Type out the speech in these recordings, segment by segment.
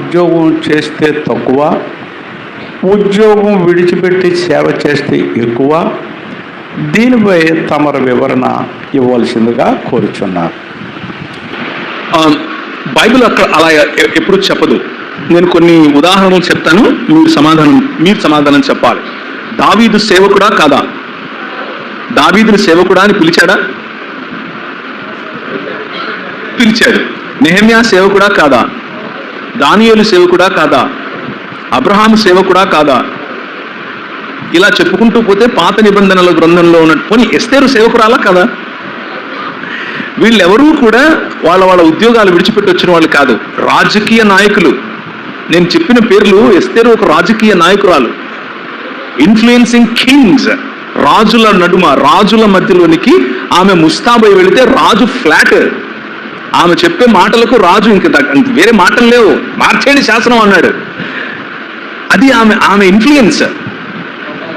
ఉద్యోగం చేస్తే తక్కువ ఉద్యోగం విడిచిపెట్టి సేవ చేస్తే ఎక్కువ దీనిపై తమరు వివరణ ఇవ్వాల్సిందిగా కోరుచున్నారు. Um, బైబిల్ అక్కడ అలా ఎప్పుడు చెప్పదు. నేను కొన్ని ఉదాహరణలు చెప్తాను మీరు సమాధానం మీరు సమాధానం చెప్పాలి. దావీదు సేవకుడా కాదా? దావీదుని సేవకుడా అని పిలిచాడా? పిలిచాడు. నెహమ్యా సేవకుడా కాదా? దానియేలు సేవకుడా కాదా? అబ్రహాం సేవకుడా కాదా? ఇలా చెప్పుకుంటూ పోతే పాత నిబంధనల గ్రంథంలో ఉన్న పోనీ ఎస్తేరు సేవకురాలా కదా? వీళ్ళెవరూ కూడా వాళ్ళ వాళ్ళ ఉద్యోగాలు విడిచిపెట్టి వచ్చిన వాళ్ళు కాదు రాజకీయ నాయకులు. నేను చెప్పిన పేర్లు ఎస్తేరు ఒక రాజకీయ నాయకురాలు. ఇన్ఫ్లుయెన్సింగ్ కింగ్స్ రాజుల నడుమ రాజుల మధ్యలోనికి ఆమె ముస్తాబై వెళితే రాజు ఫ్లాట్. ఆమె చెప్పే మాటలకు రాజు ఇంక వేరే మాటలు లేవు. మార్చేయండి శాసనం అన్నాడు. అది ఆమె ఆమె ఇన్ఫ్లుయెన్స్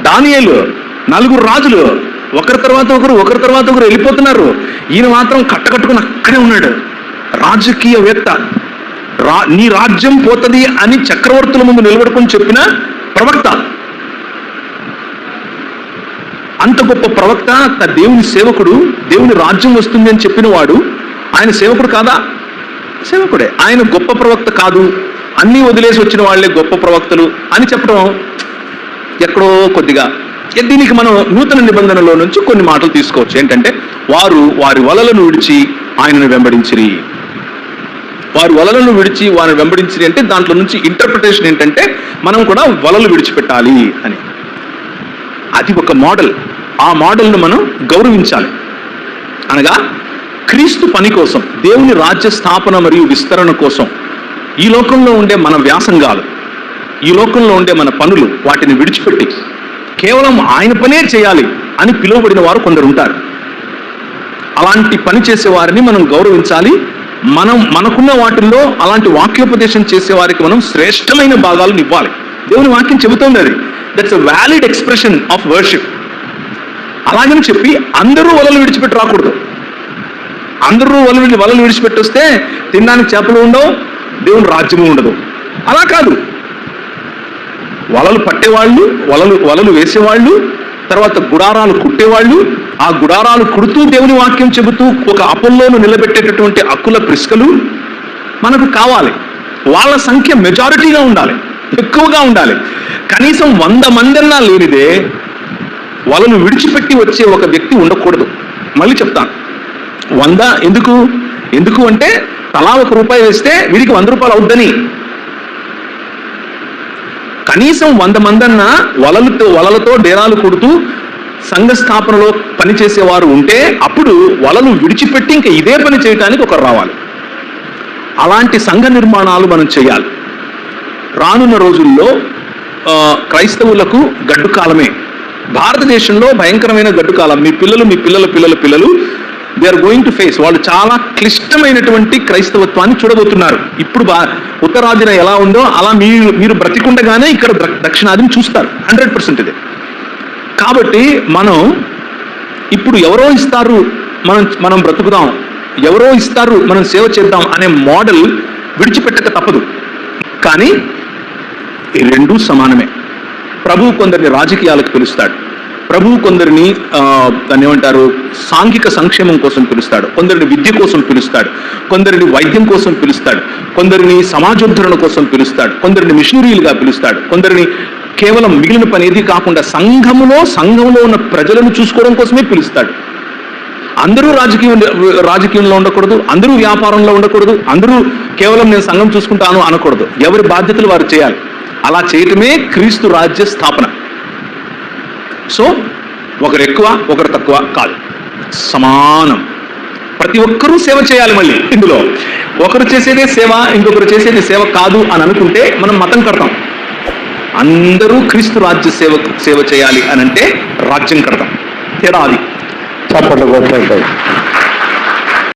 దానియలు నలుగురు రాజులు ఒకరి తర్వాత ఒకరు ఒకరి తర్వాత ఒకరు వెళ్ళిపోతున్నారు. ఈయన మాత్రం కట్టకట్టుకుని అక్కడే ఉన్నాడు. రాజకీయవేత్త. రా నీ రాజ్యం పోతది అని చక్రవర్తుల ముందు నిలబడుకుని చెప్పిన ప్రవక్త. అంత గొప్ప ప్రవక్త దేవుని సేవకుడు దేవుని రాజ్యం వస్తుంది అని చెప్పిన వాడు ఆయన సేవకుడు కాదా? సేవకుడే. ఆయన గొప్ప ప్రవక్త కాదు. అన్నీ వదిలేసి వచ్చిన వాళ్ళే గొప్ప ప్రవక్తలు అని చెప్పడం ఎక్కడో కొద్దిగా దీనికి మనం నూతన నిబంధనలో నుంచి కొన్ని మాటలు తీసుకోవచ్చు. ఏంటంటే వారు వారి వలలను విడిచి ఆయనను వెంబడించిరి. వారి వలలను విడిచి వారిని వెంబడించిరి అంటే దాంట్లో నుంచి ఇంటర్ప్రిటేషన్ ఏంటంటే మనం కూడా వలలు విడిచిపెట్టాలి అని. అది ఒక మోడల్ ఆ మోడల్ను మనం గౌరవించాలి. అనగా క్రీస్తు పని కోసం దేవుని రాజ్య స్థాపన మరియు విస్తరణ కోసం ఈ లోకంలో ఉండే మన వ్యాసంగాలు ఈ లోకంలో ఉండే మన పనులు వాటిని విడిచిపెట్టి కేవలం ఆయన పనే చేయాలి అని పిలువబడిన వారు కొందరు ఉంటారు. అలాంటి పని చేసే వారిని మనం గౌరవించాలి. మనం మనకున్న వాటిల్లో అలాంటి వాక్యోపదేశం చేసే వారికి మనం శ్రేష్టమైన భాగాలను ఇవ్వాలి. దేవుని వాక్యం చెబుతోంది అది. That's a valid expression of worship అలాగని చెప్పి అందరూ వలలు విడిచిపెట్టి రాకూడదు. అందరూ వలలు వలలు విడిచిపెట్టొస్తే తినడానికి చేపలు ఉండవు దేవుని రాజ్యము ఉండదు. అలా కాదు. వలలు పట్టేవాళ్ళు వలలు వలలు వేసేవాళ్ళు తర్వాత గుడారాలు కుట్టేవాళ్ళు ఆ గుడారాలు కుడుతూ దేవుని వాక్యం చెబుతూ ఒక అపల్లోను నిలబెట్టేటటువంటి అక్కుల ప్రిస్కలు మనకు కావాలి. వాళ్ళ సంఖ్య మెజారిటీగా ఉండాలి ఎక్కువగా ఉండాలి. కనీసం వంద మందన్నా లేనిదే వలను విడిచిపెట్టి వచ్చే ఒక వ్యక్తి ఉండకూడదు. మళ్ళీ చెప్తాను. వంద ఎందుకు? ఎందుకు అంటే తలా ఒక రూపాయి వేస్తే వీడికి వంద రూపాయలు అవుద్దని. కనీసం వంద మందన్న వలలతో వలలతో డేరాలు కొడుతూ సంఘ స్థాపనలో పనిచేసేవారు ఉంటే అప్పుడు వలలు విడిచిపెట్టి ఇంకా ఇదే పని చేయడానికి ఒకరు రావాలి. అలాంటి సంఘ నిర్మాణాలు మనం చేయాలి. రానున్న రోజుల్లో క్రైస్తవులకు గడ్డు కాలమే. భారతదేశంలో భయంకరమైన గడ్డు కాలం. మీ పిల్లలు మీ పిల్లల పిల్లల పిల్లలు they are going to face వాళ్ళు చాలా క్లిష్టమైనటువంటి క్రైస్తవత్వాన్ని చూడబోతున్నారు. ఇప్పుడు బా ఉత్తరాదిన ఎలా ఉందో అలా మీరు మీరు బ్రతికుండగానే ఇక్కడ దక్షిణాదిని చూస్తారు. హండ్రెడ్ పర్సెంట్ ఇది. కాబట్టి మనం ఇప్పుడు ఎవరో ఇస్తారు మనం మనం బ్రతుకుదాం. ఎవరో ఇస్తారు మనం సేవ చేద్దాం అనే మోడల్ విడిచిపెట్టక తప్పదు. కానీ ఈ రెండూ సమానమే. ప్రభువు కొందరిని రాజకీయాలకు పిలుస్తాడు. ప్రభు కొందరిని దాన్ని ఏమంటారు సాంఘిక సంక్షేమం కోసం పిలుస్తాడు. కొందరిని విద్య కోసం పిలుస్తాడు. కొందరిని వైద్యం కోసం పిలుస్తాడు. కొందరిని సమాజోద్ధరణ కోసం పిలుస్తాడు. కొందరిని మిషనరీలుగా పిలుస్తాడు. కొందరిని కేవలం మిగిలిన పని ఏది కాకుండా సంఘములో సంఘంలో ఉన్న ప్రజలను చూసుకోవడం కోసమే పిలుస్తాడు. అందరూ రాజకీయం రాజకీయంలో ఉండకూడదు అందరూ వ్యాపారంలో ఉండకూడదు అందరూ కేవలం నేను సంఘం చూసుకుంటాను అనకూడదు. ఎవరి బాధ్యతలు వారు చేయాలి. అలా చేయటమే క్రీస్తు రాజ్య స్థాపన. సో ఒకరు ఎక్కువ ఒకరు తక్కువ కాదు. సమానం. ప్రతి ఒక్కరూ సేవ చేయాలి మళ్ళీ ఇందులో. ఒకరు చేసేదే సేవ ఇంకొకరు చేసేది సేవ కాదు అని అనుకుంటే మనం మతం కడతాం. అందరూ క్రీస్తు రాజ్య సేవ సేవ చేయాలి అని అంటే రాజ్యం కడతాం. తేడా అది. చప్పట్లు కొట్టండి.